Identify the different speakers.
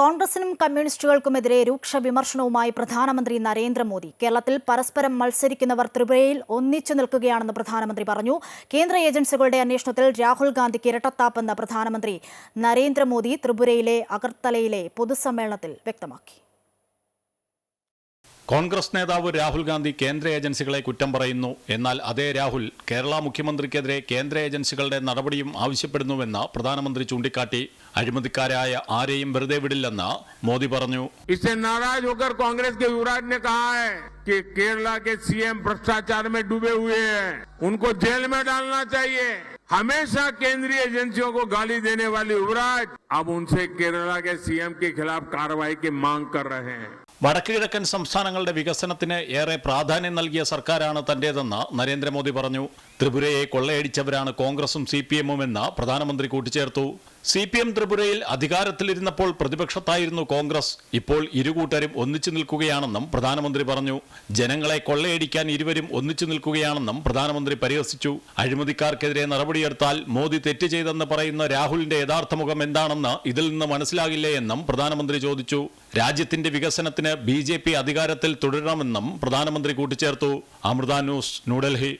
Speaker 1: കോൺഗ്രസിനും കമ്മ്യൂണിസ്റ്റുകൾക്കുമെതിരെ രൂക്ഷ വിമർശനവുമായി പ്രധാനമന്ത്രി നരേന്ദ്രമോദി. കേരളത്തിൽ പരസ്പരം മത്സരിക്കുന്നവർ ത്രിപുരയിൽ ഒന്നിച്ചു നിൽക്കുകയാണെന്ന് പ്രധാനമന്ത്രി പറഞ്ഞു. കേന്ദ്ര ഏജൻസികളുടെ അന്വേഷണത്തിൽ രാഹുൽ ഗാന്ധിക്ക് ഇരട്ടത്താപ്പെന്ന് പ്രധാനമന്ത്രി നരേന്ദ്രമോദി ത്രിപുരയിലെ അഗർത്തലയിലെ പൊതുസമ്മേളനത്തിൽ വ്യക്തമാക്കി.
Speaker 2: കോൺഗ്രസ് നേതാവ് രാഹുൽ ഗാന്ധി കേന്ദ്ര ഏജൻസികളെ കുറ്റം പറയുന്നു എന്നാൽ അതേ രാഹുൽ കേരള മുഖ്യമന്ത്രിക്കെതിരെ കേന്ദ്ര ഏജൻസികളുടെ നടപടിയും ആവശ്യപ്പെടുന്നുവെന്ന് പ്രധാനമന്ത്രി ചൂണ്ടിക്കാട്ടി അഴിമതിക്കാരായ ആരെയും വെറുതെ വിടില്ലെന്ന് മോദി പറഞ്ഞു
Speaker 3: इससे नाराज होकर कांग्रेस के युवराज ने कहा है कि केरला के सीएम भ्रष्टाचार में डूबे हुए हैं उनको जेल में डालना चाहिए हमेशा केंद्रीय एजेंसियों को गाली देने वाले युवराज अब उनसे केरला के सीएम के खिलाफ कार्रवाई की मांग कर रहे हैं
Speaker 2: വടക്ക് കിഴക്കൻ സംസ്ഥാനങ്ങളുടെ വികസനത്തിന് ഏറെ പ്രാധാന്യം നൽകിയ സർക്കാരാണ് തന്റേതെന്ന് നരേന്ദ്രമോദി പറഞ്ഞു. ത്രിപുരയെ കൊള്ളയടിച്ചവരാണ് കോൺഗ്രസും സി പി എമ്മും എന്ന് പ്രധാനമന്ത്രി കൂട്ടിച്ചേർത്തു. സി പി എം ത്രിപുരയിൽ അധികാരത്തിലിരുന്നപ്പോൾ പ്രതിപക്ഷത്തായിരുന്നു കോൺഗ്രസ്. ഇപ്പോൾ ഇരുകൂട്ടരും ഒന്നിച്ചു നിൽക്കുകയാണെന്നും പ്രധാനമന്ത്രി പറഞ്ഞു. ജനങ്ങളെ കൊള്ളയടിക്കാൻ ഇരുവരും ഒന്നിച്ചു നിൽക്കുകയാണെന്നും പ്രധാനമന്ത്രി പരിഹസിച്ചു. അഴിമതിക്കാർക്കെതിരെ നടപടിയെടുത്താൽ മോദി തെറ്റ് ചെയ്തെന്ന് പറയുന്ന രാഹുലിന്റെ യഥാർത്ഥ മുഖം എന്താണെന്ന് ഇതിൽ നിന്ന് മനസ്സിലാകില്ലേ എന്നും പ്രധാനമന്ത്രി ചോദിച്ചു. രാജ്യത്തിന്റെ വികസനത്തിന് ബി ജെ പി അധികാരത്തിൽ തുടരണമെന്നും പ്രധാനമന്ത്രി കൂട്ടിച്ചേർത്തു. അമൃത ന്യൂസ് ന്യൂഡൽഹി.